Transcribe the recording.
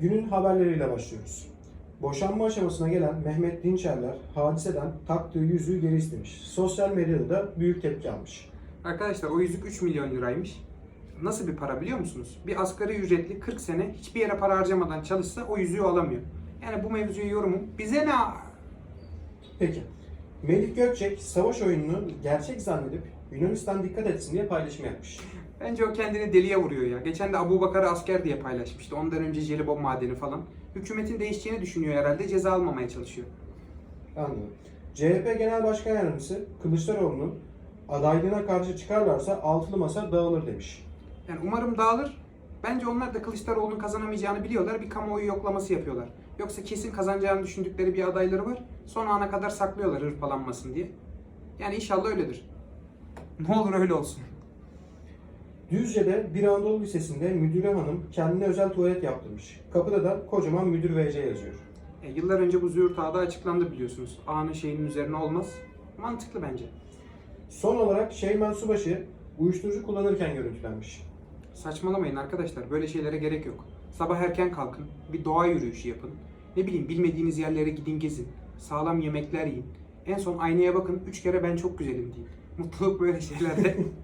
Günün haberleriyle başlıyoruz. Boşanma aşamasına gelen Mehmet Dinçerler hadiseden taktığı yüzüğü geri istemiş. Sosyal medyada da büyük tepki almış. Arkadaşlar o yüzük 3 milyon liraymış. Nasıl bir para biliyor musunuz? Bir asgari ücretli 40 sene hiçbir yere para harcamadan çalışsa o yüzüğü alamıyor. Yani bu mevzuya yorumum bize ne? Peki. Melih Gökçek savaş oyununu gerçek zannedip Yunanistan dikkat etsin diye paylaşım yapmış. Bence o kendini deliye vuruyor ya. Geçen de Abu Bakar'ı asker diye paylaşmıştı. Ondan önce jelibon madeni falan. Hükümetin değişeceğini düşünüyor herhalde. Ceza almamaya çalışıyor. Anladım. CHP Genel Başkan Yardımcısı Kılıçdaroğlu'nun adaylığına karşı çıkarlarsa altılı masa dağılır demiş. Yani umarım dağılır. Bence onlar da Kılıçdaroğlu'nun kazanamayacağını biliyorlar. Bir kamuoyu yoklaması yapıyorlar. Yoksa kesin kazanacağını düşündükleri bir adayları var. Son ana kadar saklıyorlar hırpalanmasın diye. Yani inşallah öyledir. Ne olur öyle olsun. Düzce'de bir Anadolu Lisesi'nde müdüre hanım kendine özel tuvalet yaptırmış. Kapıda da kocaman müdür VC yazıyor. E, yıllar önce bu züğürt ağda açıklandı biliyorsunuz. Ağanın şeyinin üzerine olmaz. Mantıklı bence. Son olarak Şeymen Subaşı uyuşturucu kullanırken görüntülenmiş. Saçmalamayın arkadaşlar. Böyle şeylere gerek yok. Sabah erken kalkın. Bir doğa yürüyüşü yapın. Ne bileyim bilmediğiniz yerlere gidin gezin. Sağlam yemekler yiyin. En son aynaya bakın. Üç kere ben çok güzelim deyin. Mutluluk böyle şeylerde